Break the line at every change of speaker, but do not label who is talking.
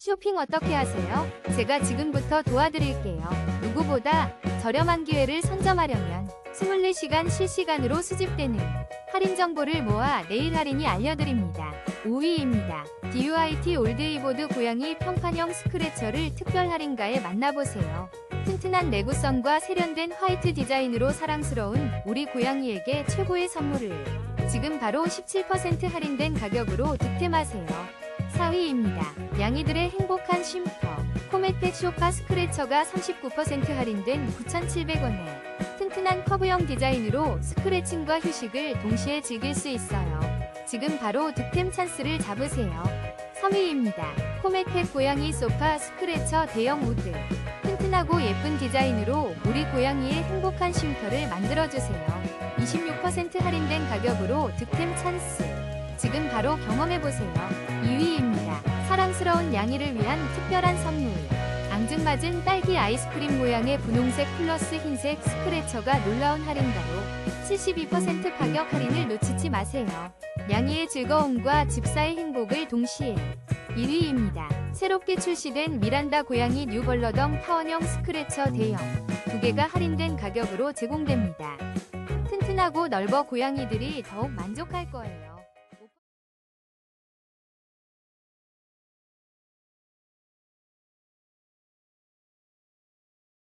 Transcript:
쇼핑 어떻게 하세요? 제가 지금부터 도와드릴게요. 누구보다 저렴한 기회를 선점하려면 24시간 실시간으로 수집되는 할인 정보를 모아 내일 할인이 알려드립니다. 5위입니다. DUIT 올드이보드 고양이 평판형 스크래처를 특별 할인가에 만나보세요. 튼튼한 내구성과 세련된 화이트 디자인으로 사랑스러운 우리 고양이에게 최고의 선물을 지금 바로 17% 할인된 가격으로 득템하세요. 4위입니다. 양이들의 행복한 쉼터 코메텍 쇼파 스크래처가 39% 할인된 9,700원에 튼튼한 커브형 디자인으로 스크래칭과 휴식을 동시에 즐길 수 있어요. 지금 바로 득템 찬스를 잡으세요. 3위입니다. 코메텍 고양이 소파 스크래처 대형 우드 튼튼하고 예쁜 디자인으로 우리 고양이의 행복한 쉼터를 만들어주세요. 26% 할인된 가격으로 득템 찬스. 지금 바로 경험해보세요. 2위입니다. 사랑스러운 양이를 위한 특별한 선물. 앙증맞은 딸기 아이스크림 모양의 분홍색 플러스 흰색 스크래처가 놀라운 할인가로 72% 가격 할인을 놓치지 마세요. 양이의 즐거움과 집사의 행복을 동시에 1위입니다. 새롭게 출시된 미란다 고양이 뉴벌러덩 타원형 스크래처 대형 두 개가 할인된 가격으로 제공됩니다. 튼튼하고 넓어 고양이들이 더욱 만족할 거예요.